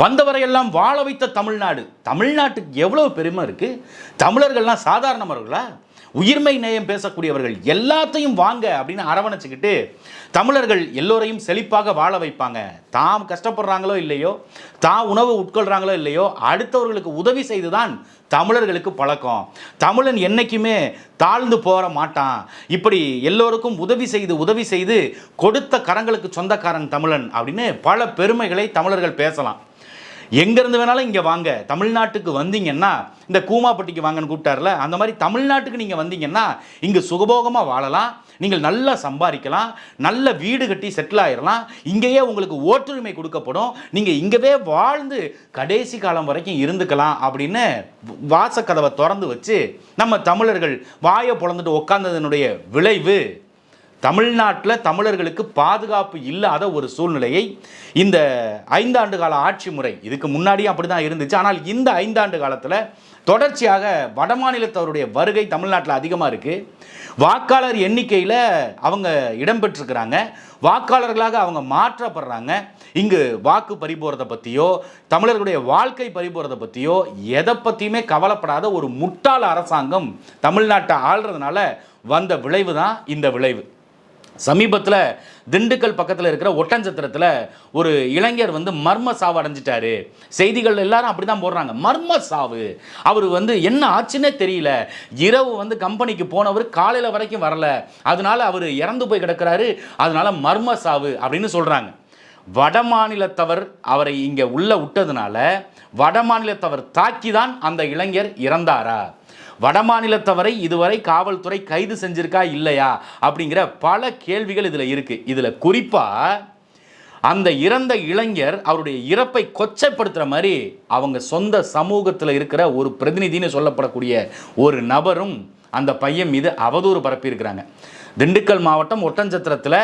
வந்தவரையெல்லாம் வாழ வைத்த தமிழ்நாடு. தமிழ்நாட்டுக்கு எவ்வளோ பெருமை இருக்குது தமிழர்கள்லாம் சாதாரணவர்களா உயிர்மை நேயம் பேசக்கூடியவர்கள் எல்லாத்தையும் வாங்க அப்படின்னு அரவணைச்சிக்கிட்டு தமிழர்கள் எல்லோரையும் செழிப்பாக வாழ வைப்பாங்க. தாம் கஷ்டப்படுறாங்களோ இல்லையோ தான் உணவு உட்கொள்கிறாங்களோ இல்லையோ அடுத்தவர்களுக்கு உதவி செய்துதான் தமிழர்களுக்கு பழக்கம். தமிழன் என்றைக்குமே தாழ்ந்து போற மாட்டான். இப்படி எல்லோருக்கும் உதவி செய்து உதவி செய்து கொடுத்த கரங்களுக்கு சொந்தக்காரன் தமிழன் அப்படின்னு பல பெருமைகளை தமிழர்கள் பேசலாம். எங்கேருந்து வேணாலும் இங்கே வாங்க. தமிழ்நாட்டுக்கு வந்தீங்கன்னா இந்த கூமாப்பட்டிக்கு வாங்கன்னு கூப்பிட்டார்ல அந்த மாதிரி தமிழ்நாட்டுக்கு நீங்கள் வந்தீங்கன்னா இங்கே சுகபோகமாக வாழலாம் நீங்கள் நல்லா சம்பாதிக்கலாம் நல்ல வீடு கட்டி செட்டில் ஆயிடலாம் இங்கேயே உங்களுக்கு ஓட்டுரிமை கொடுக்கப்படும் நீங்கள் இங்கவே வாழ்ந்து கடைசி காலம் வரைக்கும் இருந்துக்கலாம் அப்படின்னு வாசக்கதவை திறந்து வச்சு நம்ம தமிழர்கள் வாயை பொழந்துட்டு உட்காந்ததனுடைய விளைவு. தமிழ்நாட்டில் தமிழர்களுக்கு பாதுகாப்பு இல்லாத ஒரு சூழ்நிலையை இந்த ஐந்தாண்டு கால ஆட்சி முறை இதுக்கு முன்னாடியும் அப்படி தான் இருந்துச்சு. ஆனால் இந்த ஐந்தாண்டு காலத்தில் தொடர்ச்சியாக வடமாநிலத்தவருடைய வருகை தமிழ்நாட்டில் அதிகமாக இருக்குது வாக்காளர் எண்ணிக்கையில் அவங்க இடம்பெற்றிருக்கிறாங்க வாக்காளர்களாக அவங்க மாற்றப்படுறாங்க. இங்கு வாக்கு பறிபோகிறத பற்றியோ தமிழர்களுடைய வாழ்க்கை பறிபோகிறத பற்றியோ எதை பற்றியுமே கவலைப்படாத ஒரு முட்டாள் அரசாங்கம் தமிழ்நாட்டை ஆள்றதுனால வந்த விளைவு தான் இந்த விளைவு. சமீபத்தில் திண்டுக்கல் பக்கத்தில் இருக்கிற ஒட்டஞ்சத்திரத்தில் ஒரு இளைஞர் வந்து மர்ம சாவு அடைஞ்சிட்டாரு. செய்திகள் எல்லாரும் அப்படி தான் போடுறாங்க. மர்ம சாவு. அவர் வந்து என்ன ஆச்சுன்னே தெரியல. இரவு வந்து கம்பெனிக்கு போனவர் காலையில் வரைக்கும் வரல. அதனால அவர் இறந்து போய் கிடக்கிறாரு. அதனால மர்ம சாவு அப்படின்னு சொல்கிறாங்க வட மாநிலத்தவர் அவரை இங்கே உள்ளே விட்டதுனால வட மாநிலத்தவர் தாக்கி தான் அந்த இளைஞர் இறந்தாரா? வடமாநிலத்தவரை இதுவரை காவல்துறை கைது செஞ்சிருக்கா இல்லையா அப்படிங்கிற பல கேள்விகள் இதில் இருக்குது இதில் குறிப்பாக அந்த இறந்த இளைஞர் அவருடைய இறப்பை கொச்சைப்படுத்துகிற மாதிரி அவங்க சொந்த சமூகத்தில் இருக்கிற ஒரு பிரதிநிதின்னு சொல்லப்படக்கூடிய ஒரு நபரும் அந்த பையன் மீது அவதூறு பரப்பியிருக்கிறாங்க. திண்டுக்கல் மாவட்டம் ஒட்டஞ்சத்திரத்தில்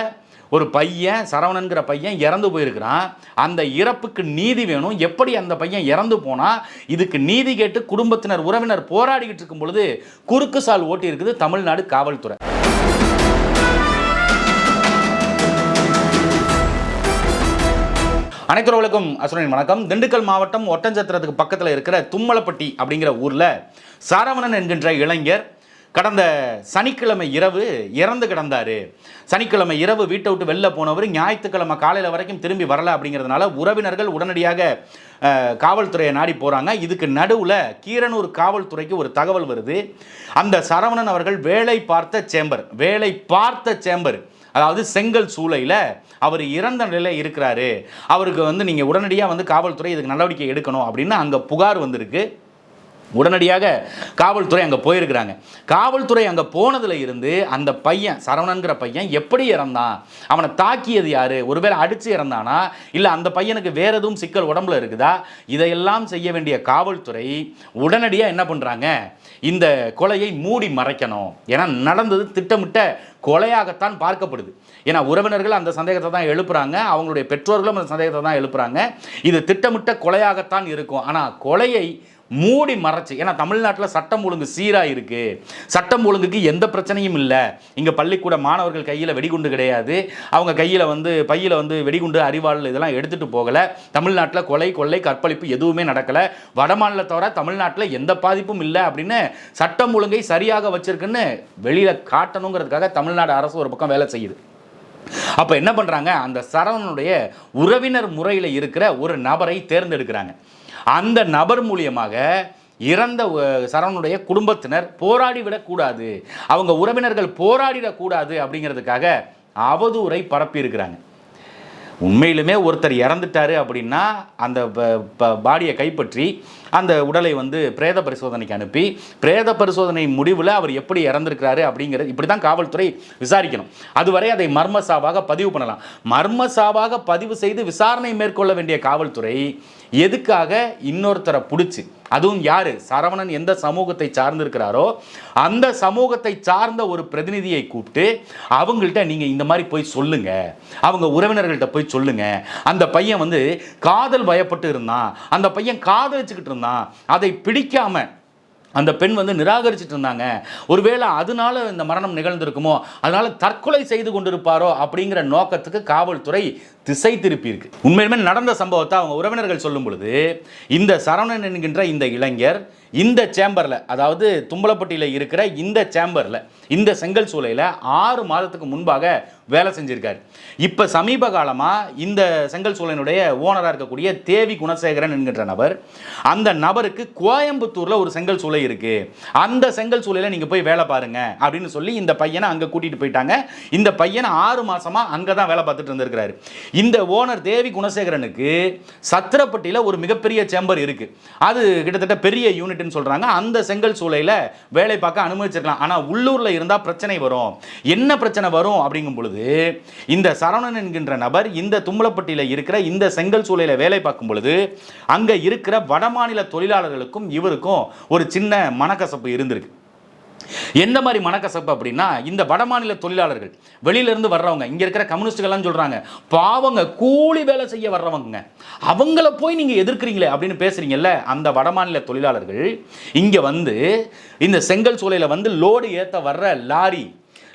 ஒரு பையன் சரவணன்கிற பையன் இறந்து போயிருக்கிறான். அந்த இறப்புக்கு நீதி வேணும். எப்படி அந்த பையன் இறந்து போனால் இதுக்கு நீதி கேட்டு குடும்பத்தினர் உறவினர் போராடிக்கிட்டு இருக்கும் பொழுது குறுக்கு சால் ஓட்டி இருக்குது தமிழ்நாடு காவல்துறை. அனைத்துறவுகளுக்கும் அசுரனின் வணக்கம். திண்டுக்கல் மாவட்டம் ஒட்டஞ்சத்திரத்துக்கு பக்கத்தில் இருக்கிற தும்மலப்பட்டி அப்படிங்கிற ஊரில் சரவணன் என்கின்ற இளைஞர் கடந்த சனிக்கிழமை இரவு இறந்து கிடந்தார். சனிக்கிழமை இரவு வீட்டை விட்டு வெளில போனவர் ஞாயிற்றுக்கிழமை காலையில் வரைக்கும் திரும்பி வரல அப்படிங்கிறதுனால உறவினர்கள் உடனடியாக காவல்துறையை நாடி போகிறாங்க இதுக்கு நடுவில் கீரனூர் காவல்துறைக்கு ஒரு தகவல் வருது. அந்த சரவணன் அவர்கள் வேலை பார்த்த சேம்பர் வேலை பார்த்த சேம்பர் அதாவது செங்கல் சூளையில் அவர் இறந்த நிலையில் இருக்கிறாரு. அவருக்கு வந்து நீங்கள் உடனடியாக வந்து காவல்துறை இதுக்கு நடவடிக்கை எடுக்கணும் அப்படின்னு அங்கே புகார் வந்திருக்கு. உடனடியாக காவல்துறை அங்கே போயிருக்கிறாங்க. காவல்துறை அங்கே போனதில் இருந்து அந்த பையன் சரவணன்கிற பையன் எப்படி இறந்தான்? அவனை தாக்கியது யார்? ஒருவேளை அடித்து இறந்தானா? இல்லை அந்த பையனுக்கு வேறு எதுவும் சிக்கல் உடம்புல இருக்குதா? இதையெல்லாம் செய்ய வேண்டிய காவல்துறை உடனடியாக என்ன பண்ணுறாங்க இந்த கொலையை மூடி மறைக்கணும். ஏன்னா நடந்தது திட்டமிட்ட கொலையாகத்தான் பார்க்கப்படுது. ஏன்னா உறவினர்கள் அந்த சந்தேகத்தை தான் எழுப்புறாங்க. அவங்களுடைய பெற்றோர்களும் அந்த சந்தேகத்தை தான் எழுப்புறாங்க. இது திட்டமிட்ட கொலையாகத்தான் இருக்கும். ஆனால் கொலையை மூடி மறைச்சு. ஏன்னா தமிழ்நாட்டில் சட்டம் ஒழுங்கு சீராக இருக்குது சட்டம் ஒழுங்குக்கு எந்த பிரச்சனையும் இல்லை. இங்கே பள்ளிக்கூட மாணவர்கள் கையில் வெடிகுண்டு கிடையாது. அவங்க கையில் வந்து பையில் வந்து வெடிகுண்டு அறிவாள் இதெல்லாம் எடுத்துகிட்டு போகலை. தமிழ்நாட்டில் கொலை கொள்ளை கற்பழிப்பு எதுவுமே நடக்கலை. வடமாநிலத்தோட தமிழ்நாட்டில் எந்த பாதிப்பும் இல்லை அப்படின்னு சட்டம் ஒழுங்கை சரியாக வச்சிருக்குன்னு வெளியில் காட்டணுங்கிறதுக்காக தமிழ்நாடு அரசு ஒரு பக்கம் வேலை செய்யுது. அப்போ என்ன பண்ணுறாங்க அந்த சரவணனுடைய உறவினர் முறையில் இருக்கிற ஒரு நபரை தேர்ந்தெடுக்கிறாங்க. அந்த நபர் மூலியமாக இறந்த சரவணுடைய குடும்பத்தினர் போராடி விடக்கூடாது அவங்க உறவினர்கள் போராடிடக்கூடாது அப்படிங்கிறதுக்காக அவதூறை பரப்பியிருக்கிறாங்க. உண்மையிலுமே ஒருத்தர் இறந்துட்டாரு அப்படின்னா அந்த பாடியை கைப்பற்றி அந்த உடலை வந்து பிரேத பரிசோதனைக்கு அனுப்பி பிரேத பரிசோதனை முடிவில் அவர் எப்படி இறந்துருக்கிறாரு அப்படிங்கிறது இப்படி தான் காவல்துறை விசாரிக்கணும். அதுவரை அதை மர்ம சாவாக பதிவு பண்ணலாம். மர்ம சாவாக பதிவு செய்து விசாரணை மேற்கொள்ள வேண்டிய காவல்துறை எதுக்காக இன்னொருத்தரை பிடிச்சி அதுவும் யார்? சரவணன் எந்த சமூகத்தை சார்ந்திருக்கிறாரோ அந்த சமூகத்தை சார்ந்த ஒரு பிரதிநிதியை கூப்பிட்டு அவங்கள்ட்ட நீங்கள் இந்த மாதிரி போய் சொல்லுங்க. அவங்க உறவினர்கள்ட்ட போய் சொல்லுங்க. அந்த பையன் வந்து காதல் பயப்பட்டு இருந்தான். அந்த பையன் காதலிச்சுக்கிட்டு இருந்தான். அதை பிடிக்காம அந்த பெண் வந்து நிராகரிச்சுட்டு இருந்தாங்க. ஒருவேளை அதனால இந்த மரணம் நிகழ்ந்திருக்குமோ அதனால தற்கொலை செய்து கொண்டிருப்பாரோ அப்படிங்கிற நோக்கத்துக்கு காவல்துறை திசை திருப்பி இருக்கு. உண்மையிலுமே நடந்த சம்பவத்தை அவங்க உறவினர்கள் சொல்லும் பொழுது இந்த சரவணன் என்கின்ற இந்த இளைஞர் இந்த சேம்பரில் அதாவது தும்பலப்பட்டியில் இருக்கிற இந்த சேம்பரில் இந்த செங்கல் சூளையில் ஆறு மாதத்துக்கு முன்பாக வேலை செஞ்சுருக்கார். இப்போ சமீப காலமாக இந்த செங்கல் சூளையினுடைய ஓனராக இருக்கக்கூடிய தேவி குணசேகரன் என்கின்ற நபர் அந்த நபருக்கு கோயம்புத்தூரில் ஒரு செங்கல் சூளை இருக்குது அந்த செங்கல் சூளையில் நீங்கள் போய் வேலை பாருங்க அப்படின்னு சொல்லி இந்த பையனை அங்கே கூட்டிகிட்டு போயிட்டாங்க. இந்த பையனை ஆறு மாதமாக அங்கே தான் வேலை பார்த்துட்டு இருந்திருக்கிறாரு. இந்த ஓனர் தேவி குணசேகரனுக்கு சத்திரப்பட்டியில் ஒரு மிகப்பெரிய சேம்பர் இருக்குது அது கிட்டத்தட்ட பெரிய யூனிட்னு சொல்கிறாங்க அந்த செங்கல் சூளையில் வேலை பார்க்க அனுமதிச்சிருக்கலாம். ஆனால் உள்ளூரில் இருந்தால் பிரச்சனை வரும். என்ன பிரச்சனை வரும் அப்படிங்கும் பொழுது இந்த சரவணன் என்கின்ற நபர் இந்த தும்பலப்பட்டியில் இருக்கிற இந்த செங்கல் சூளையில் வேலை பார்க்கும் பொழுது அங்கே இருக்கிற வடமாநில தொழிலாளர்களுக்கும் இவருக்கும் ஒரு சின்ன மனக்கசப்பு இருந்திருக்கு. எந்த மாதிரி மனக்கசப்பு அப்படின்னா இந்த வடமாநில தொழிலாளர்கள் வெளியிலேருந்து வர்றவங்க இங்கே இருக்கிற கம்யூனிஸ்டுகள்லாம் சொல்கிறாங்க பாவங்க கூலி வேலை செய்ய வர்றவங்க அவங்கள போய் நீங்கள் எதிர்க்கிறீங்களே அப்படின்னு பேசுகிறீங்கல்ல அந்த வடமாநில தொழிலாளர்கள் இங்கே வந்து இந்த செங்கல் சூளையில் வந்து லோடு ஏற்ற வர்ற லாரி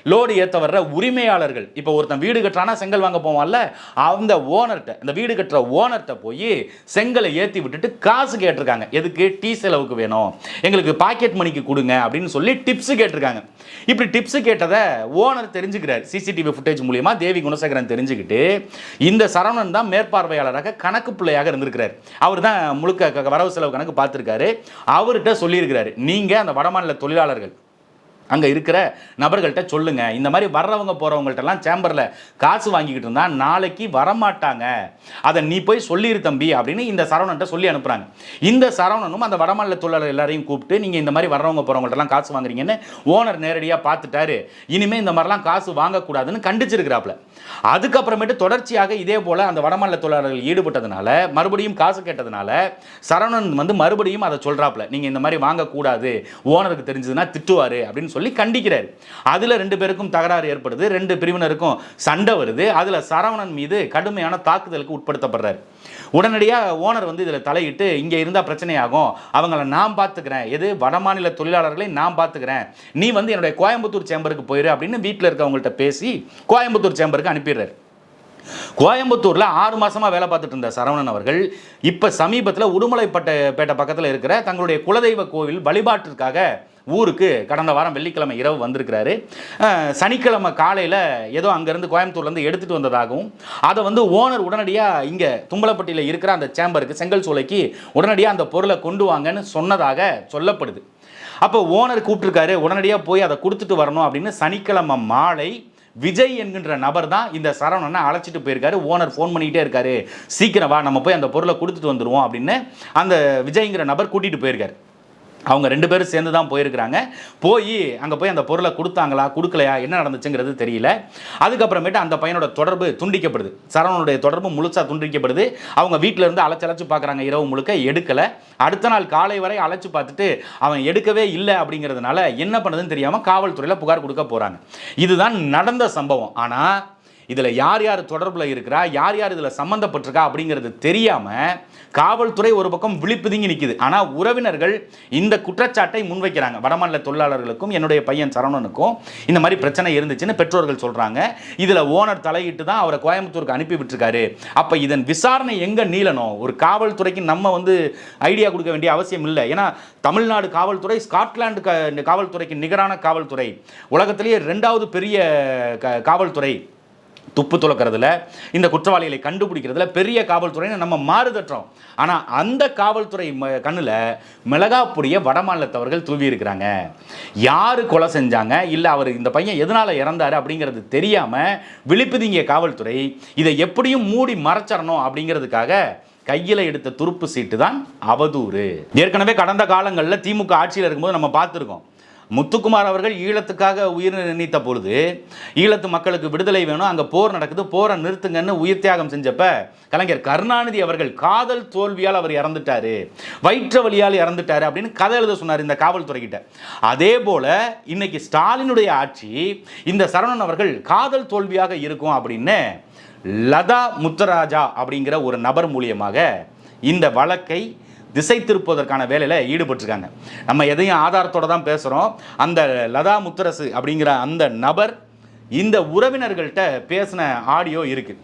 லோடு ஏற்ற வர்ற உரிமையாளர்கள். இப்போ ஒருத்தன் வீடு கட்டுறானா செங்கல் வாங்க போவான்ல அந்த ஓனர்கிட்ட இந்த வீடு கட்டுற ஓனர்கிட்ட போய் செங்கலை ஏற்றி விட்டுட்டு காசு கேட்டிருக்காங்க. எதுக்கு? டீ செலவுக்கு வேணும். எங்களுக்கு பாக்கெட் மணிக்கு கொடுங்க அப்படின்னு சொல்லி டிப்ஸ் கேட்டிருக்காங்க. இப்படி டிப்ஸ் கேட்டதை ஓனர் தெரிஞ்சுக்கிறார். சிசிடிவி ஃபுட்டேஜ் மூலியமாக தேவி குணசேகரன் தெரிஞ்சுக்கிட்டு இந்த சரவணன் தான் மேற்பார்வையாளராக கணக்கு பிள்ளையாக இருந்திருக்கிறார். அவர் தான் முழுக்க க- வரவு செலவு கணக்கு பார்த்துருக்காரு. அவர்கிட்ட சொல்லியிருக்கிறாரு நீங்கள் அந்த வடமாநில தொழிலாளர்கள் அங்கே இருக்கிற நபர்கள்ட்ட சொல்லுங்க. இந்த மாதிரி வர்றவங்க போகிறவங்கள்ட்டலாம் சேம்பரில் காசு வாங்கிக்கிட்டு இருந்தால் நாளைக்கு வரமாட்டாங்க. அதை நீ போய் சொல்லிடு தம்பி அப்படின்னு இந்த சரவணன்ட்ட சொல்லி அனுப்புகிறாங்க இந்த சரவணனும் அந்த வடமாநில தொழிலாளர் எல்லாரையும் கூப்பிட்டு நீங்கள் இந்த மாதிரி வர்றவங்க போகிறவங்கள்ட்டலாம் காசு வாங்குறீங்கன்னு ஓனர் நேரடியாக பார்த்துட்டாரு இனிமேல் இந்த மாதிரிலாம் காசு வாங்கக்கூடாதுன்னு கண்டிச்சிருக்கிறாப்புல அதுக்கப்புறமேட்டு தொடர்ச்சியாக இதே போல் அந்த வடமாநில தொழிலாளர்கள் ஈடுபட்டதுனால மறுபடியும் காசு கேட்டதுனால சரவணன் வந்து மறுபடியும் அதை சொல்கிறாப்புல நீங்கள் இந்த மாதிரி வாங்கக்கூடாது. ஓனருக்கு தெரிஞ்சதுன்னா திட்டுவார். அப்படின்னு சொல்லி கண்டிக்கிறார். அதில் ரெண்டு பேருக்கும் தகராறு ஏற்படுது. ரெண்டு பிரிவினருக்கும் சண்டை வருது. அதில் சரவணன் மீது கடுமையான தாக்குதலுக்கு உட்படுத்தப்படுறார். உடனடியாக ஓனர் வந்து இதில் தலையிட்டு இங்கே இருந்தால் பிரச்சனையாகும். அவங்கள நான் பார்த்துக்கிறேன் எது? வடமாநில தொழிலாளர்களை நான் பார்த்துக்கிறேன் நீ வந்து என்னுடைய கோயம்புத்தூர் சேம்பருக்கு போயிரு அப்படின்னு வீட்டில் இருக்கவங்கள்ட்ட பேசி கோயம்புத்தூர் சேம்பருக்கு அனுப்பிடுறாரு. கோயம்புத்தூரில் ஆறு மாசமா வேலை பார்த்துட்டு இருந்த சரவணன் அவர்கள் இப்போ சமீபத்தில் உடுமலைப்பட்ட பேட்டை பக்கத்தில் இருக்கிற தங்களுடைய குலதெய்வ கோவில் வழிபாட்டிற்காக ஊருக்கு கடந்த வாரம் வெள்ளிக்கிழமை இரவு வந்திருக்கிறாரு. சனிக்கிழமை காலையில் ஏதோ அங்கேருந்து கோயம்புத்தூர்லேருந்து எடுத்துகிட்டு வந்ததாகவும் அதை வந்து ஓனர் உடனடியாக இங்கே தும்பலப்பட்டியில் இருக்கிற அந்த சேம்பருக்கு செங்கல் சூளைக்கு உடனடியாக அந்த பொருளை கொண்டு வாங்கன்னு சொன்னதாக சொல்லப்படுது. அப்போ ஓனர் கூப்பிட்டுருக்காரு உடனடியாக போய் அதை கொடுத்துட்டு வரணும் அப்படின்னு சனிக்கிழமை மாலை விஜய் என்கின்ற நபர் தான் இந்த சரவணனை அழைச்சிட்டு போயிருக்காரு. ஓனர் ஃபோன் பண்ணிக்கிட்டே இருக்காரு. சீக்கிரம் வா நம்ம போய் அந்த பொருளை கொடுத்துட்டு வந்துடுவோம் அப்படின்னு அந்த விஜய்ங்கிற நபர் கூட்டிகிட்டு போயிருக்காரு. அவங்க ரெண்டு பேரும் சேர்ந்து தான் போயிருக்கிறாங்க. போய் அங்கே போய் அந்த பொருளை கொடுத்தாங்களா கொடுக்கலையா என்ன நடந்துச்சுங்கிறது தெரியல. அதுக்கப்புறமேட்டு அந்த பையனோட தொடர்பு துண்டிக்கப்படுது. சரவணனுடைய தொடர்பு முழுசாக துண்டிக்கப்படுது. அவங்க வீட்டில் இருந்து அழைச்சு அழைச்சு பார்க்குறாங்க இரவு முழுக்க எடுக்கலை. அடுத்த நாள் காலை வரை அழைச்சி பார்த்துட்டு அவன் எடுக்கவே இல்லை அப்படிங்கிறதுனால என்ன பண்ணுதுன்னு தெரியாமல் காவல்துறையில் புகார் கொடுக்க போகிறாங்க இதுதான் நடந்த சம்பவம். ஆனால் இதில் யார் யார் தொடர்பில் இருக்கிறா யார் யார் இதில் சம்மந்தப்பட்டிருக்கா அப்படிங்கிறது தெரியாமல் காவல்துறை ஒரு பக்கம் விழிப்புதுங்கி நிற்கிது ஆனால் உறவினர்கள் இந்த குற்றச்சாட்டை முன்வைக்கிறாங்க. வடமாநில தொழிலாளர்களுக்கும் என்னுடைய பையன் சரவணனுக்கும் இந்த மாதிரி பிரச்சனை இருந்துச்சுன்னு பெற்றோர்கள் சொல்கிறாங்க இதில் ஓனர் தலையிட்டு தான் அவரை கோயம்புத்தூருக்கு அனுப்பி விட்டுருக்காரு. அப்போ இதன் விசாரணை எங்கே நீளணும்? ஒரு காவல்துறைக்கு நம்ம வந்து ஐடியா கொடுக்க வேண்டிய அவசியம் இல்லை. ஏன்னா தமிழ்நாடு காவல்துறை ஸ்காட்லாண்டு காவல்துறைக்கு நிகரான காவல்துறை. உலகத்திலேயே ரெண்டாவது பெரிய க- காவல்துறை. துப்பு துளக்கிறதுல இந்த குற்றவாளிகளை கண்டுபிடிக்கிறதுல பெரிய காவல்துறைன்னு நம்ம மாறுதட்டுறோம். ஆனால் அந்த காவல்துறை ம- கண்ணுல மிளகாப்புடிய வடமாநிலத்தவர்கள் தூவி இருக்கிறாங்க. யார் கொலை செஞ்சாங்க? இல்லை அவர் இந்த பையன் எதனால் இறந்தார் அப்படிங்கிறது தெரியாமல் விழிப்புதிங்கிய காவல்துறை இதை எப்படியும் மூடி மறைச்சிடணும் அப்படிங்கிறதுக்காக கையில் எடுத்த துருப்பு சீட்டு தான் அவதூறு. ஏற்கனவே கடந்த காலங்களில் திமுக ஆட்சியில் இருக்கும்போது நம்ம பார்த்துருக்கோம். முத்துக்குமார் அவர்கள் ஈழத்துக்காக உயிர் நீத்த பொழுது ஈழத்து மக்களுக்கு விடுதலை வேணும் அங்கே போர் நடக்குது போரை நிறுத்துங்கன்னு உயிர் தியாகம் செஞ்சப்ப கலைஞர் கருணாநிதி அவர்கள் காதல் தோல்வியால் அவர் இறந்துட்டாரு வயிற்று வலியால் இறந்துட்டாரு அப்படின்னு கதை எழுத சொன்னார் இந்த காவல்துறைகிட்ட. அதே போல் இன்னைக்கு ஸ்டாலினுடைய ஆட்சி இந்த சரவணன் அவர்கள் காதல் தோல்வியாக இருக்கும் அப்படின்னு லதா முத்தராஜா அப்படிங்கிற ஒரு நபர் மூலியமாக இந்த வழக்கை திசை திருப்புவதற்கான வேலையில் ஈடுபட்டிருக்காங்க. நம்ம எதையும் ஆதாரத்தோட தான் பேசுகிறோம் அந்த லதா முத்தரசு அப்படிங்கிற அந்த நபர் இந்த உறவினர்கள்ட்ட பேசின ஆடியோ இருக்கு.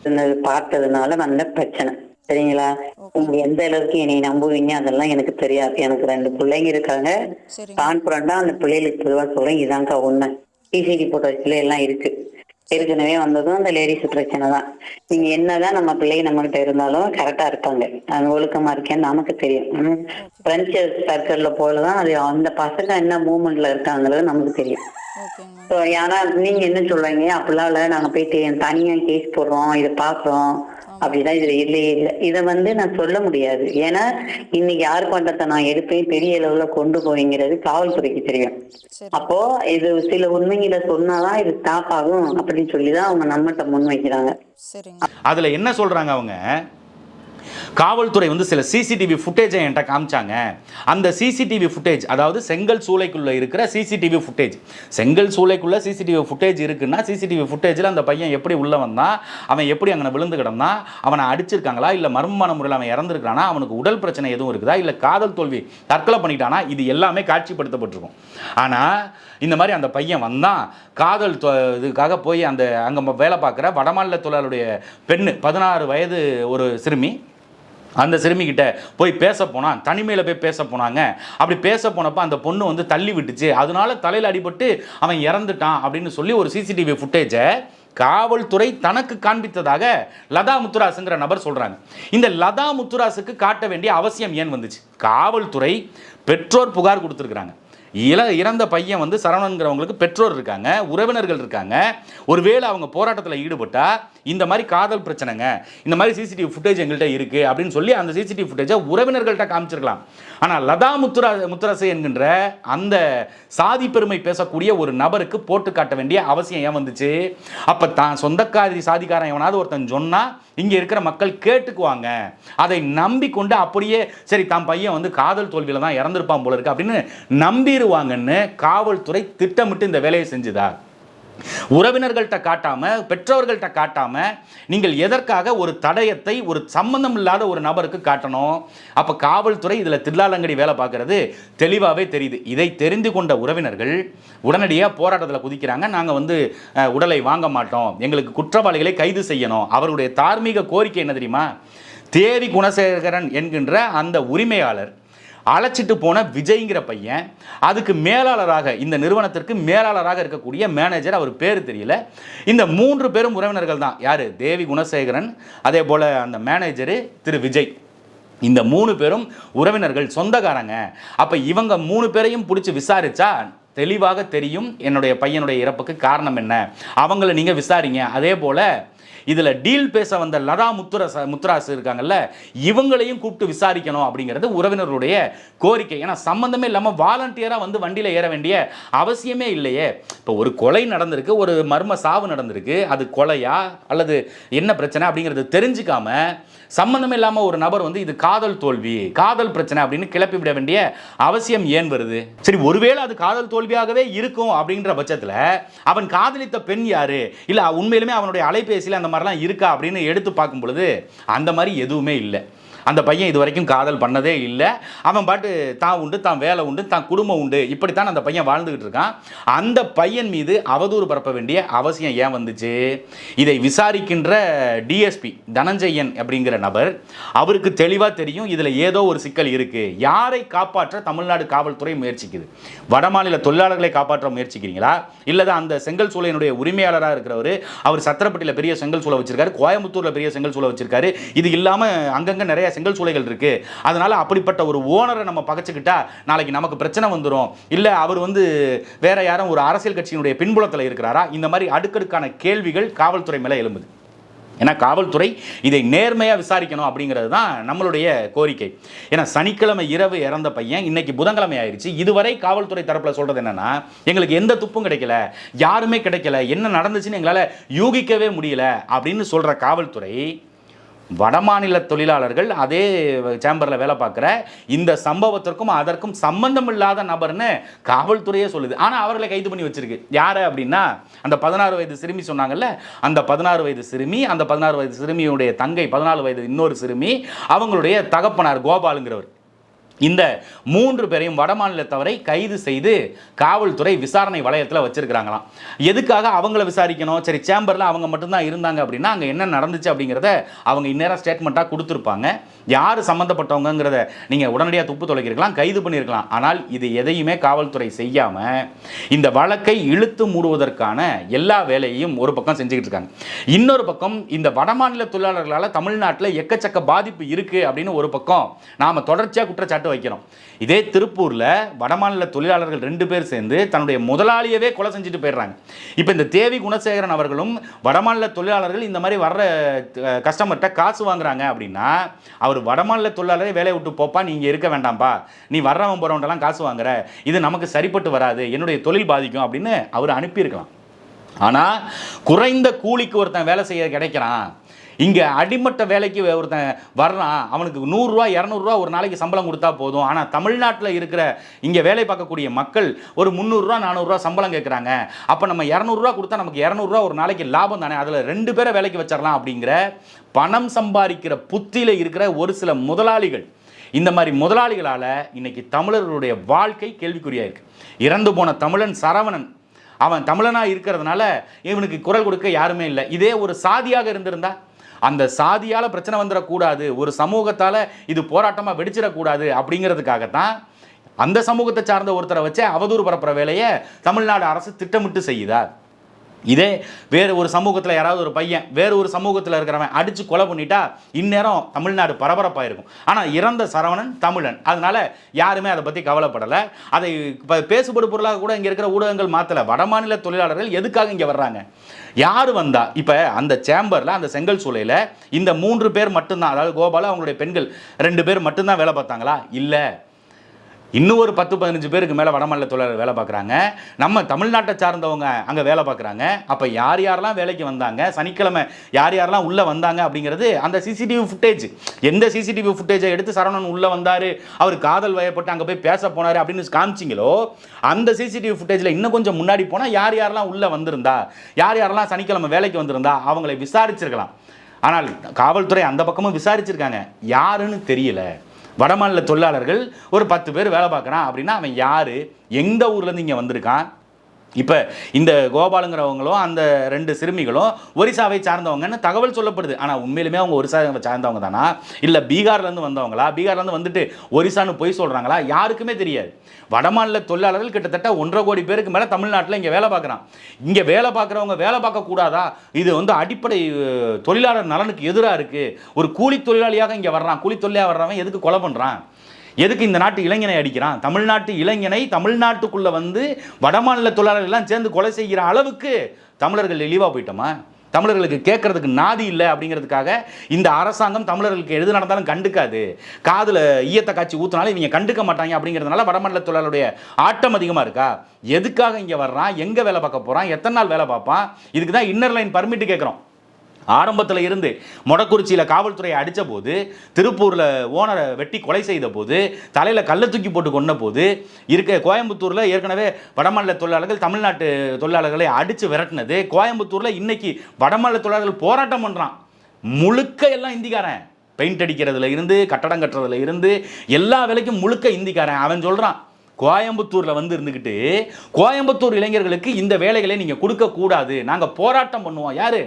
பார்த்ததுனால வந்த பிரச்சனை? சரிங்களா? நீங்க எந்த அளவுக்கு என்னை நம்புவீங்க? அதெல்லாம் எனக்கு தெரியாது. எனக்கு ரெண்டு பிள்ளைங்க இருக்காங்க. சரிங்க. கான்பிடண்டா அந்த பிள்ளைகளுக்கு பொதுவா சொல்றேன். இதாங்க உண்மை. சிசிடி போட்டோஸ்ல எல்லாம் இருக்கு. ஏற்கனவே வந்ததும் அந்த லேடிஸ் பிரச்சனை தான். நீங்க என்னதான் நம்ம பிள்ளைங்க நம்ம கிட்ட இருந்தாலும் கரெக்டா இருப்பாங்க. அது ஒழுக்கமா இருக்கேன்னு நமக்கு தெரியும். ஃப்ரெண்ட்ஸ் சர்க்கிள்ல போலதான் அது அந்த பசங்க என்ன மூமெண்ட்ல இருக்காங்கிறது நமக்கு தெரியும். ஆனா நீங்க என்ன சொல்றீங்க? அப்படிலாம் இல்ல. நாங்க போயிட்டு தனியா கேஸ் போடுறோம் இதை பாக்குறோம் அப்படிதான் இதுல இல்லையே இல்ல. இத வந்து நான் சொல்ல முடியாது. ஏன்னா இன்னைக்கு யார் பண்டத்தை நான் எடுப்பேன்? பெரிய அளவுல கொண்டு போய்ங்கிறது காவல்துறைக்கு தெரியும். சரி. அப்போ இது சில உண்மைகளை சொன்னாதான் இது ஸ்டாப் ஆகும் அப்படின்னு சொல்லிதான் அவங்க நம்மகிட்ட முன் வைக்கிறாங்க. சரிங்க. அதுல என்ன சொல்றாங்க அவங்க? காவல்துறை வந்து சில சிசிடிவி ஃபுட்டேஜை என்கிட்ட காமிச்சாங்க. அந்த சிசிடிவி ஃபுட்டேஜ் அதாவது செங்கல் சூளைக்குள்ளே இருக்கிற சிசிடிவி ஃபுட்டேஜ் செங்கல் சூளைக்குள்ளே சிசிடிவி ஃபுட்டேஜ் இருக்குன்னா சிசிடிவி ஃபுட்டேஜில் அந்த பையன் எப்படி உள்ளே வந்தான் அவன் எப்படி அங்கே விழுந்து கிடந்தான் அவனை அடிச்சிருக்காங்களா இல்லை மர்மமான முறையில் அவன் இறந்துருக்கானா அவனுக்கு உடல் பிரச்சனை எதுவும் இருக்குதா இல்லை காதல் தோல்வி தற்கொலை பண்ணிட்டானா இது எல்லாமே காட்சிப்படுத்தப்பட்டிருக்கும். ஆனால் இந்த மாதிரி அந்த பையன் வந்தான் காதல் தொ- இதுக்காக போய் அந்த அங்கே வேலை பார்க்குற வடமாநில தொழிலாளருடைய பெண்ணு பதினாறு வயது ஒரு சிறுமி அந்த சிறுமிகிட்ட போய் பேச போனான் தனிமையில் போய் பேச போனாங்க. அப்படி பேச போனப்போ அந்த பொண்ணு வந்து தள்ளி விட்டுச்சு. அதனால தலையில் அடிபட்டு அவன் இறந்துட்டான் அப்படின்னு சொல்லி ஒரு சிசிடிவி ஃபுட்டேஜை காவல்துறை தனக்கு காண்பித்ததாக லதா முத்துராசுங்கிற நபர் சொல்கிறாங்க இந்த லதா முத்துராசுக்கு காட்ட வேண்டிய அவசியம் ஏன் வந்துச்சு? காவல்துறை பெற்றோர் புகார் கொடுத்துருக்குறாங்க. இள இறந்த பையன் வந்து சரவணன்கிறவங்களுக்கு பெற்றோர் இருக்காங்க உறவினர்கள் இருக்காங்க. ஒருவேளை அவங்க போராட்டத்தில் ஈடுபட்டா இந்த மாதிரி காதல் பிரச்சனைங்க இந்த மாதிரி சிசிடிவி ஃபுட்டேஜ் எங்கள்கிட்ட இருக்கு அப்படின்னு சொல்லி அந்த சிசிடிவி ஃபுட்டேஜை உறவினர்கள்ட்ட காமிச்சிருக்கலாம். ஆனால் லதா முத்துரா முத்துரசு என்கின்ற அந்த சாதி பெருமை பேசக்கூடிய ஒரு நபருக்கு போட்டு காட்ட வேண்டிய அவசியம் ஏன் வந்துச்சு? அப்போ தான் சொந்தக்காரி சாதிக்காரன் எவனாவது ஒருத்தன் சொன்னால் இங்கே இருக்கிற மக்கள் கேட்டுக்குவாங்க. அதை நம்பிக்கொண்டு அப்படியே சரி தான் பையன் வந்து காதல் தோல்வியில் தான் இறந்திருப்பான் போல இருக்கு அப்படின்னு நம்பிடுவாங்கன்னு காவல்துறை திட்டமிட்டு இந்த வேலையை செஞ்சுதா? உறவினர்கள்ட்ட காட்டாம பெற்றோர்கள்ட்ட காட்டாம நீங்கள் எதற்காக ஒரு தடயத்தை ஒரு சம்பந்தம் இல்லாத ஒரு நபருக்கு காட்டணும்? அப்ப காவல்துறை இதுல தில்லாலங்கடி வேலை பார்க்கறது. தெளிவாகவே தெரியுது. இதை தெரிந்து கொண்ட உறவினர்கள் உடனடியாக போராட்டத்தில் குதிக்கிறாங்க. நாங்கள் வந்து உடலை வாங்க மாட்டோம். எங்களுக்கு குற்றவாளிகளை கைது செய்யணும். அவருடைய தார்மீக கோரிக்கை என்ன தெரியுமா? தேவி குணசேகரன் என்கின்ற அந்த உரிமையாளர் அழைச்சிட்டு போன விஜய்ங்கிற பையன் அதுக்கு மேலாளராக இந்த நிறுவனத்திற்கு மேலாளராக இருக்கக்கூடிய மேனேஜர் அவர் பேர் தெரியல. இந்த மூன்று பேரும் உறவினர்கள் தான். யார்? தேவி குணசேகரன் அதே போல் அந்த மேனேஜரு திரு விஜய். இந்த மூணு பேரும் உறவினர்கள் சொந்தக்காரங்க. அப்போ இவங்க மூணு பேரையும் பிடிச்சி விசாரிச்சா தெளிவாக தெரியும் என்னுடைய பையனுடைய இறப்புக்கு காரணம் என்ன. அவங்கள நீங்கள் விசாரிங்க. அதே போல் இதில் டீல் பேச வந்த லதா முத்துரச முத்துராசு இருக்காங்கல்ல இவங்களையும் கூப்பிட்டு விசாரிக்கணும் அப்படிங்கிறது உறவினர்களுடைய கோரிக்கை. ஏன்னா சம்மந்தமே இல்லாமல் வாலண்டியராக வந்து வண்டியில் ஏற வேண்டிய அவசியமே இல்லையே. இப்போ ஒரு கொலை நடந்திருக்கு ஒரு மர்ம சாவு நடந்திருக்கு அது கொலையா அல்லது என்ன பிரச்சனை அப்படிங்கிறது தெரிஞ்சுக்காமல் சம்மந்தம் இல்லாமல் ஒரு நபர் வந்து இது காதல் தோல்வி காதல் பிரச்சனை அப்படின்னு கிளப்பி விட வேண்டிய அவசியம் ஏன் வருது? சரி ஒருவேளை அது காதல் தோல்வியாகவே இருக்கும் அப்படின்ற பட்சத்தில் அவன் காதலித்த பெண் யாரு? இல்லை உண்மையிலுமே அவனுடைய அலைபேசியில் அந்த மாதிரிலாம் இருக்கா அப்படின்னு எடுத்து பார்க்கும் பொழுது அந்த மாதிரி எதுவுமே இல்லை. அந்த பையன் இது வரைக்கும் காதல் பண்ணதே இல்லை. அவன் பாட்டு தான் உண்டு தான் வேலை உண்டு தான் குடும்பம் உண்டு. இப்படித்தான் அந்த பையன் வாழ்ந்துக்கிட்டு இருக்கான். அந்த பையன் மீது அவதூறு பரப்ப வேண்டிய அவசியம் ஏன் வந்துச்சு? இதை விசாரிக்கின்ற டிஎஸ்பி தனஞ்சயன் அப்படிங்கிற நபர் அவருக்கு தெளிவாக தெரியும் இதில் ஏதோ ஒரு சிக்கல் இருக்குது யாரை காப்பாற்ற தமிழ்நாடு காவல்துறை முயற்சிக்குது? வடமாநில தொழிலாளர்களை காப்பாற்ற முயற்சிக்கிறீங்களா? இல்லை அந்த செங்கல் சூளையினுடைய உரிமையாளராக இருக்கிறவர் அவர் சத்திரப்பட்டியில் பெரிய செங்கல் சூளை வச்சிருக்காரு கோயம்புத்தூரில் பெரிய செங்கல் சூளை வச்சிருக்காரு. இது இல்லாமல் அங்கங்கே நிறைய செங்கல் சூளைகள் இருக்கு. அதனால அப்படிப்பட்ட ஒரு ஓனரை நம்ம பகைச்சுக்கிட்டா நாளைக்கு நமக்கு பிரச்சனை வந்துடும் இல்லை அவர் வந்து வேற யாரும் ஒரு அரசியல் கட்சியினுடைய பின்புலத்தில் இருக்கிறாரா? இந்த மாதிரி அடுக்கடுக்கான கேள்விகள் காவல்துறை மேலே எழும்புது. ஏன்னா காவல்துறை இதை நேர்மையாக விசாரிக்கணும் அப்படிங்கிறது தான் நம்மளுடைய கோரிக்கை. ஏன்னா சனிக்கிழமை இரவு இறந்த பையன் இன்னைக்கு புதன்கிழமை ஆயிடுச்சு இதுவரை காவல்துறை தரப்பில் சொல்கிறது என்னென்னா எங்களுக்கு எந்த துப்பும் கிடைக்கல யாருமே கிடைக்கல என்ன நடந்துச்சுன்னு எங்களால் யூகிக்கவே முடியல அப்படின்னு சொல்கிற காவல்துறை வடமாநில தொழிலாளர்கள் அதே சேம்பரில் வேலை பார்க்குற இந்த சம்பவத்திற்கும் அதற்கும் சம்பந்தம் இல்லாத நபர்னு காவல்துறையே சொல்லுது. ஆனால் அவர்களை கைது பண்ணி வச்சிருக்கு. யார் அப்படின்னா அந்த பதினாறு வயது சிறுமி சொன்னாங்கல்ல அந்த பதினாறு வயது சிறுமி அந்த பதினாறு வயது சிறுமியுடைய தங்கை பதினாலு வயது இன்னொரு சிறுமி அவங்களுடைய தகப்பனார் கோபாலுங்கிறவர். இந்த மூன்று பேரையும் வடமாநிலத்தவரை கைது செய்து காவல்துறை விசாரணை வளையத்தில் வச்சிருக்கிறாங்களாம். எதுக்காக அவங்கள விசாரிக்கணும்? சரி சேம்பரில் அவங்க மட்டும்தான் இருந்தாங்க அப்படின்னா அங்கே என்ன நடந்துச்சு அப்படிங்கிறத அவங்க இந்நேரம் ஸ்டேட்மெண்ட்டாக கொடுத்துருப்பாங்க. யார் சம்மந்தப்பட்டவங்கிறத நீங்கள் உடனடியாக துப்பு தொலைக்கிருக்கலாம் கைது பண்ணியிருக்கலாம் ஆனால் இது எதையுமே காவல்துறை செய்யாமல் இந்த வழக்கை இழுத்து மூடுவதற்கான எல்லா வேலையையும் ஒரு பக்கம் செஞ்சுக்கிட்டு இருக்காங்க. இன்னொரு பக்கம் இந்த வடமாநில தொழிலாளர்களால் தமிழ்நாட்டில் எக்கச்சக்க பாதிப்பு இருக்குது அப்படின்னு ஒரு பக்கம் நாம் தொடர்ச்சியாக குற்றச்சாட்டு வைக்கிறோம். இதே திருப்பூரில் வடமாநில தொழிலாளர்கள் ரெண்டு பேர் சேர்ந்து தன்னுடைய முதலாளியவே கொலை செஞ்சுட்டு போயிடுறாங்க. இப்போ இந்த தேவி குணசேகரன் அவர்களும் வடமாநில தொழிலாளர்கள் இந்த மாதிரி வர்ற கஸ்டமர்கிட்ட காசு வாங்குறாங்க அப்படின்னா அவர் வடமாநில தொழிலாளரே வேலையை விட்டு போப்பா நீங்கள் இருக்க வேண்டாம்ப்பா நீ வர்றவன் போகிறவன்ட்டெல்லாம் காசு வாங்குற. இது நமக்கு சரிப்பட்டு வராது. என்னுடைய தொழில் பாதிக்கும் அப்படின்னு அவர் அனுப்பியிருக்கலாம். ஆனால் குறைந்த கூலிக்கு ஒருத்தன் வேலை செய்ய கிடைக்கிறான். இங்கே அடிமட்ட வேலைக்கு ஒருத்தன் வர்றான் அவனுக்கு நூறுரூவா இரநூறுவா ஒரு நாளைக்கு சம்பளம் கொடுத்தா போதும். ஆனால் தமிழ்நாட்டில் இருக்கிற இங்கே வேலை பார்க்கக்கூடிய மக்கள் ஒரு முந்நூறுரூவா நானூறுரூவா சம்பளம் கேட்குறாங்க அப்போ நம்ம இரநூறுவா கொடுத்தா நமக்கு இரநூறுவா ஒரு நாளைக்கு லாபம் தானே? அதில் ரெண்டு பேரை வேலைக்கு வச்சிடலாம் அப்படிங்கிற பணம் சம்பாதிக்கிற புத்தியில் இருக்கிற ஒரு சில முதலாளிகள். இந்த மாதிரி முதலாளிகளால் இன்னைக்கு தமிழர்களுடைய வாழ்க்கை கேள்விக்குறியாக இருக்குது இறந்து போன தமிழன் சரவணன் அவன் தமிழனாக இருக்கிறதுனால இவனுக்கு குரல் கொடுக்க யாருமே இல்லை. இதே ஒரு சாதியாக இருந்திருந்தா அந்த சாதியால் பிரச்சனை வந்துடக்கூடாது ஒரு சமூகத்தால் இது போராட்டமாக வெடிச்சிடக்கூடாது அப்படிங்கிறதுக்காகத்தான் அந்த சமூகத்தை சார்ந்த ஒருத்தரை வச்சு அவதூறு பரப்புகிற வேலையை தமிழ்நாடு அரசு திட்டமிட்டு செய்யுதா? இதே வேறு ஒரு சமூகத்தில் யாராவது ஒரு பையன் வேறு ஒரு சமூகத்தில் இருக்கிறவன் அடித்து கொலை பண்ணிட்டா இந்நேரம் தமிழ்நாடு பரபரப்பாக இருக்கும் ஆனால் இறந்த சரவணன் தமிழன். அதனால் யாருமே அதை பற்றி கவலைப்படலை. அதை இப்போ பேசுபடு பொருளாக கூட இங்கே இருக்கிற ஊடகங்கள் மாற்றலை வடமாநில தொழிலாளர்கள் எதுக்காக இங்கே வர்றாங்க? யார் வந்தா இப்போ அந்த சேம்பரில் அந்த செங்கல் சூளையில் இந்த மூன்று பேர் மட்டும்தான் அதாவது கோபால அவங்களுடைய பெண்கள் ரெண்டு பேர் மட்டும்தான் வேலை பார்த்தாங்களா? இல்லை. இன்னும் ஒரு பத்து பதினஞ்சு பேருக்கு மேலே வடமாநில தொழிலாளர் வேலை பார்க்குறாங்க. நம்ம தமிழ்நாட்டை சார்ந்தவங்க அங்கே வேலை பார்க்குறாங்க. அப்போ யார் யாரெல்லாம் வேலைக்கு வந்தாங்க? சனிக்கிழமை யார் யாரெல்லாம் உள்ளே வந்தாங்க அப்படிங்கிறது அந்த சிசிடிவி ஃபுட்டேஜ் எந்த சிசிடிவி ஃபுட்டேஜை எடுத்து சரவணன் உள்ளே வந்தார்? அவர் காதல் வயப்பட்டு அங்கே போய் பேச போனார் அப்படின்னு காமிச்சிங்களோ அந்த சிசிடிவி ஃபுட்டேஜில் இன்னும் கொஞ்சம் முன்னாடி போனால் யார் யாரெல்லாம் உள்ளே வந்திருந்தா யார் யாரெல்லாம் சனிக்கிழமை வேலைக்கு வந்திருந்தா அவங்களை விசாரிச்சிருக்கலாம். ஆனால் காவல்துறை அந்த பக்கமும் விசாரிச்சிருக்காங்க. யாருன்னு தெரியல. வடமாநில தொழிலாளர்கள் ஒரு பத்து பேர் வேலை பார்க்குறான் அப்படின்னா அவன் யார்? எந்த ஊர்லேருந்து இங்கே வந்திருக்கான்? இப்போ இந்த கோபாலுங்கிறவங்களும் அந்த ரெண்டு சிறுமிகளும் ஒரிசாவை சார்ந்தவங்கன்னு தகவல் சொல்லப்படுது. ஆனால் உண்மையிலுமே அவங்க ஒரிசாவை சார்ந்தவங்க தானா? இல்லை பீகார்லேருந்து வந்தவங்களா? பீகார்லேருந்து வந்துட்டு ஒரிசான்னு பொய் சொல்கிறாங்களா யாருக்குமே தெரியாது. வடமாநில தொழிலாளர்கள் கிட்டத்தட்ட ஒன்றரை கோடி பேருக்கு மேலே தமிழ்நாட்டில் இங்கே வேலை பார்க்குறான். இங்கே வேலை பார்க்குறவங்க வேலை பார்க்கக்கூடாதா இது வந்து அடிப்படை தொழிலாளர் நலனுக்கு எதிராக இருக்குது ஒரு கூலி தொழிலாளியாக இங்கே வர்றான். கூலி தொழிலாக வர்றவன் எதுக்கு கொலை பண்ணுறான் எதுக்கு இந்த நாட்டு இளைஞனை அடிக்கிறான்? தமிழ்நாட்டு இளைஞனை தமிழ்நாட்டுக்குள்ள வந்து வடமாநில தொழிலாளர்கள் எல்லாம் சேர்ந்து கொலை செய்கிற அளவுக்கு தமிழர்கள் இழிவாக போயிட்டோமா? தமிழர்களுக்கு கேட்கறதுக்கு நாதி இல்லை அப்படிங்கிறதுக்காக இந்த அரசாங்கம் தமிழர்களுக்கு எது நடந்தாலும் கண்டுக்காது. காதில் ஈயத்தை காட்சி ஊற்றினாலும் இவங்க கண்டுக்க மாட்டாங்க அப்படிங்கிறதுனால வடமாநில தொழிலாளருடைய ஆட்டம் அதிகமாக இருக்கா? எதுக்காக இங்கே வர்றான்? எங்கே வேலை பார்க்க போகிறான் எத்தனை நாள் வேலை பார்ப்பான்? இதுக்கு தான் இன்னர் லைன் பர்மிட் கேட்குறோம். ஆரம்பத்தில் இருந்து மொடக்குறிச்சியில் காவல்துறையை அடித்த போது திருப்பூரில் ஓனரை வெட்டி கொலை செய்த போது தலையில் கல்லை தூக்கி போட்டு கொண்ட போது இருக்க கோயம்புத்தூரில் ஏற்கனவே வடமாநில தொழிலாளர்கள் தமிழ்நாட்டு தொழிலாளர்களை அடித்து விரட்டினது. கோயம்புத்தூரில் இன்றைக்கி வடமாநில தொழிலாளர்கள் போராட்டம் பண்ணுறான் முழுக்க எல்லாம் இந்திக்காரன். பெயிண்ட் அடிக்கிறதுல இருந்து கட்டடம் கட்டுறதுல இருந்து எல்லா வேலைக்கும் முழுக்க இந்திக்காரன். அவன் சொல்கிறான் கோயம்புத்தூரில் வந்து இருந்துக்கிட்டு கோயம்புத்தூர் இளைஞர்களுக்கு இந்த வேலைகளை நீங்கள் கொடுக்கக்கூடாது. நாங்கள் போராட்டம் பண்ணுவோம். யார்?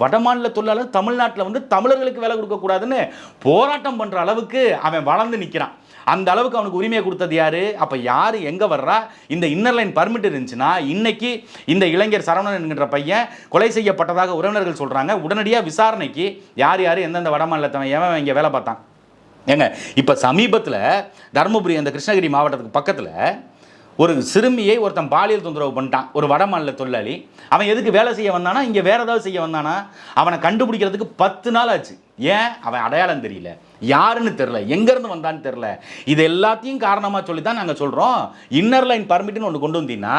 வடமாநில தொழிலாளர் தமிழ்நாட்டில் வந்து தமிழர்களுக்கு வேலை கொடுக்கக்கூடாதுன்னு போராட்டம் பண்ணுற அளவுக்கு அவன் வளர்ந்து நிற்கிறான் அந்த அளவுக்கு அவனுக்கு உரிமையை கொடுத்தது யார்? அப்போ யார் எங்கே வர்றா? இந்த இன்னர் லைன் பர்மிட் இருந்துச்சுன்னா இன்னைக்கு இந்த இளைஞர் சரவணன் என்கின்ற பையன் கொலை செய்யப்பட்டதாக உறவினர்கள் சொல்கிறாங்க உடனடியாக விசாரணைக்கு யார் யார்? எந்தெந்த வடமாநிலத்தவன்? எவன் இங்கே வேலை பார்த்தான்? ஏங்க இப்போ சமீபத்தில் தருமபுரி அந்த கிருஷ்ணகிரி மாவட்டத்துக்கு பக்கத்தில் ஒரு சிறுமியை ஒருத்தன் பாலியல் தொந்தரவு பண்ணிட்டான். ஒரு வட மாநில தொழிலாளி. அவன் எதுக்கு வேலை செய்ய வந்தானா? இங்கே வேறு ஏதாவது செய்ய வந்தானா? அவனை கண்டுபிடிக்கிறதுக்கு பத்து நாள் ஆச்சு. ஏன்? அவன் அடையாளம் தெரியல. யாருன்னு தெரில எங்கேருந்து வந்தான்னு தெரில இது எல்லாத்தையும் காரணமாக சொல்லி தான் நாங்கள் சொல்கிறோம் இன்னர் லைன் பர்மிட்னு ஒன்று கொண்டு வந்தீங்கன்னா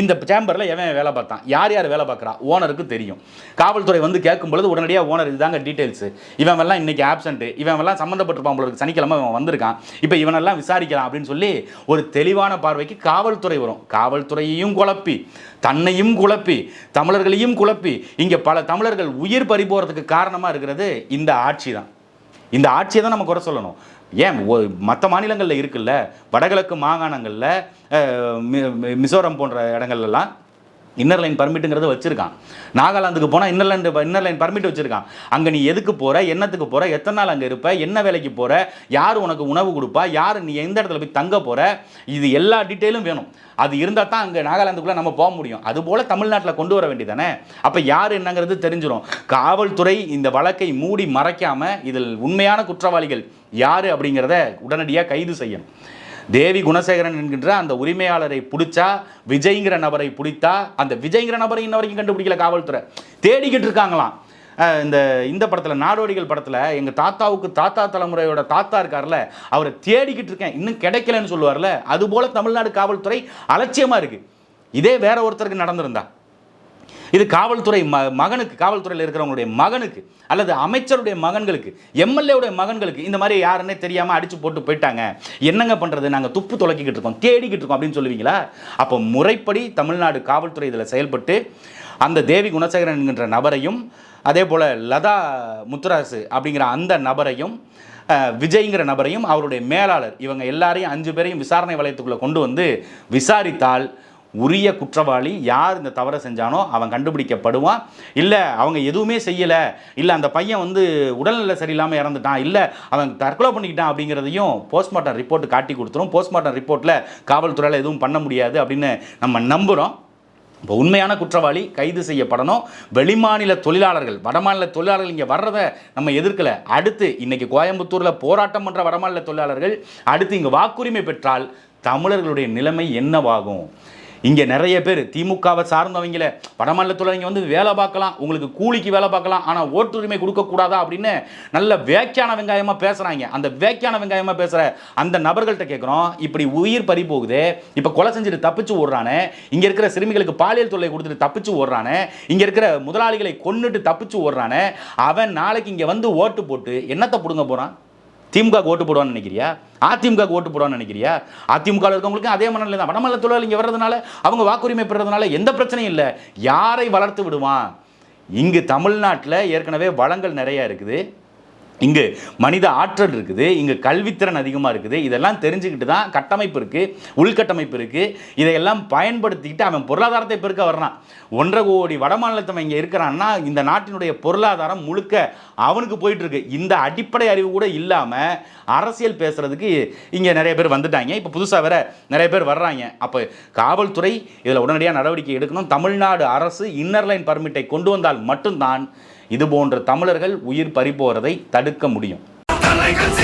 இந்த சேம்பரில் எவன் வேலை பார்த்தான்? யார் யார் வேலை பார்க்குறா? ஓனருக்கு தெரியும். காவல்துறை வந்து கேட்கும் பொழுது உடனடியாக ஓனர் இதுதாங்க டீட்டெயில்ஸு இவன்லாம் இன்றைக்கி ஆப்சண்ட்டு இவன் எல்லாம் சம்மந்தப்பட்டிருப்பான் போல சனிக்கிழமை இவன் வந்திருக்கான். இப்போ இவனெல்லாம் விசாரிக்கலாம் அப்படின்னு சொல்லி ஒரு தெளிவான பார்வைக்கு காவல்துறை வரும். காவல்துறையையும் குழப்பி தன்னையும் குழப்பி தமிழர்களையும் குழப்பி இங்கே பல தமிழர்கள் உயிர் பறி போகிறதுக்கு காரணமாக இருக்கிறது இந்த ஆட்சி தான் இந்த ஆட்சியை தான் நம்ம குறை சொல்லணும். ஏன்? மற்ற மாநிலங்களில் இருக்குல்ல வடகிழக்கு மாகாணங்களில் மி- மிசோரம் போன்ற இடங்கள்லாம் இன்னர் லைன் பர்மிட்டுங்கிறத வச்சுருக்கான். நாகாலாந்துக்கு போனால் inner line inner line permit வச்சுருக்கான். அங்கே நீ எதுக்கு போகிற என்னத்துக்கு போகிற எத்தனை நாள் அங்கே இருப்ப? என்ன வேலைக்கு போகிற யார் உனக்கு உணவு கொடுப்பா? யார் நீ எந்த இடத்துல போய் தங்க போகிற இது எல்லா டீட்டெயிலும் வேணும். அது இருந்தால் தான் அங்கே நாகாலாந்துக்குள்ளே நம்ம போக முடியும். அதுபோல் தமிழ்நாட்டில் கொண்டு வர வேண்டியதானே? அப்போ யார் என்னங்கிறது தெரிஞ்சிடும் காவல்துறை இந்த வழக்கை மூடி மறைக்காமல் இதில் உண்மையான குற்றவாளிகள் யார் அப்படிங்கிறத உடனடியாக கைது செய்யணும். தேவி குணசேகரன் என்கின்ற அந்த உரிமையாளரை பிடிச்சா விஜய்ங்கிற நபரை பிடித்தா அந்த விஜய்ங்கிற நபரை இன்ன வரைக்கும் கண்டுபிடிக்கல காவல்துறை. தேடிக்கிட்டு இருக்காங்களாம். இந்த இந்த படத்தில் நாடோடிகள் படத்தில் எங்கள் தாத்தாவுக்கு தாத்தா தலைமுறையோட தாத்தா இருக்கார்ல அவரை தேடிக்கிட்டு இருக்கேன். இன்னும் கிடைக்கலன்னு சொல்லுவார்ல அதுபோல் தமிழ்நாடு காவல்துறை அலட்சியமாக இருக்குது இதே வேற ஒருத்தருக்கு நடந்திருந்தா. இது காவல்துறை ம மகனுக்கு காவல்துறையில் இருக்கிறவங்களுடைய மகனுக்கு அல்லது அமைச்சருடைய மகன்களுக்கு எம்எல்ஏவுடைய மகன்களுக்கு இந்த மாதிரி யாருன்னே தெரியாமல் அடித்து போட்டு போயிட்டாங்க. என்னங்க பண்ணுறது நாங்கள் துப்பு துளக்கிக்கிட்டு இருக்கோம் தேடிக்கிட்டு இருக்கோம் அப்படின்னு சொல்லுவீங்களா? அப்போ முறைப்படி தமிழ்நாடு காவல்துறை இதில் செயல்பட்டு அந்த தேவி குணசேகரன் என்கின்ற நபரையும் அதே போல் லதா முத்துராசு அப்படிங்கிற அந்த நபரையும் விஜய்ங்கிற நபரையும் அவருடைய மேலாளர் இவங்க எல்லாரையும் அஞ்சு பேரையும் விசாரணை வளையத்துக்குள்ளே கொண்டு வந்து விசாரித்தால் உரிய குற்றவாளி யார் இந்த தவறை செஞ்சானோ அவன் கண்டுபிடிக்கப்படுவான். இல்லை அவங்க எதுவுமே செய்யலை. இல்லை அந்த பையன் வந்து உடல்நிலை சரியில்லாமல் இறந்துட்டான். இல்லை அவன் தற்கொலை பண்ணிக்கிட்டான் அப்படிங்கிறதையும் போஸ்ட்மார்ட்டம் ரிப்போர்ட் காட்டி கொடுத்துரும். போஸ்ட்மார்ட்டம் ரிப்போர்ட்டில் காவல்துறையில் எதுவும் பண்ண முடியாது அப்படின்னு நம்ம நம்புகிறோம் இப்போ உண்மையான குற்றவாளி கைது செய்யப்படணும். வெளிமாநில தொழிலாளர்கள் வடமாநில தொழிலாளர்கள் இங்கே வர்றதை நம்ம எதிர்க்கலை. அடுத்து இன்னைக்கு கோயம்புத்தூரில் போராட்டம் பண்ணுற வடமாநில தொழிலாளர்கள் அடுத்து இங்கே வாக்குரிமை பெற்றால் தமிழர்களுடைய நிலைமை என்னவாகும்? இங்கே நிறைய பேர் திமுகவை சார்ந்தவங்கள வடமாநிலத்தில் இங்கே வந்து வேலை பார்க்கலாம் உங்களுக்கு கூலிக்கு வேலை பார்க்கலாம் ஆனால் ஓட்டுரிமை கொடுக்கக்கூடாதா அப்படின்னு நல்ல வேக்கியான வெங்காயமாக பேசுகிறாங்க அந்த வேக்கியான வெங்காயமாக பேசுகிற அந்த நபர்கள்ட்ட கேட்குறோம் இப்படி உயிர் பறி போகுது இப்போ கொலை செஞ்சுட்டு தப்பிச்சு ஓடுறானே இங்கே இருக்கிற சிறுமிகளுக்கு பாலியல் தொல்லை கொடுத்துட்டு தப்பிச்சு ஓடுறானே இங்கே இருக்கிற முதலாளிகளை கொன்னுட்டு தப்பிச்சு ஓடுறானே அவன் நாளைக்கு இங்கே வந்து ஓட்டு போட்டு என்னத்தை பிடுங்க போகிறான் திமுக ஓட்டு போடுவான்னு நினைக்கிறியா? அதிமுக ஓட்டு போடுவான்னு நினைக்கிறியா? அதிமுக இருக்கவங்களுக்கு அதே மனநிலை தான் வடமல்ல தொழிலாளி இங்கே வர்றதுனால அவங்க வாக்குரிமை பெறதுனால எந்த பிரச்சனையும் இல்லை. யாரை வளர்த்து விடுவான்? இங்கு தமிழ்நாட்டில் ஏற்கனவே வளங்கள் நிறையா இருக்குது. இங்கு மனித ஆற்றல் இருக்குது இங்கு கல்வித்திறன் அதிகமாக இருக்குது. இதெல்லாம் தெரிஞ்சுக்கிட்டு தான் கட்டமைப்பு இருக்குது உள்கட்டமைப்பு இருக்குது இதையெல்லாம் பயன்படுத்திக்கிட்டு அவன் பொருளாதாரத்தை பெருக்க வர்றான். ஒன்றரை கோடி வடமாநிலத்தவன் இங்கே இருக்கிறான்னா இந்த நாட்டினுடைய பொருளாதாரம் முழுக்க அவனுக்கு போயிட்டுருக்கு. இந்த அடிப்படை அறிவு கூட இல்லாமல் அரசியல் பேசுகிறதுக்கு இங்கே நிறைய பேர் வந்துட்டாங்க. இப்போ புதுசாக வேற நிறைய பேர் வர்றாங்க. அப்போ காவல்துறை இதில் உடனடியாக நடவடிக்கை எடுக்கணும். தமிழ்நாடு அரசு இன்னர் லைன் பர்மிட்டை கொண்டு வந்தால் மட்டும்தான் இது போன்ற தமிழர்கள் உயிர் பறிபோறதை தடுக்க முடியும். தலைகள்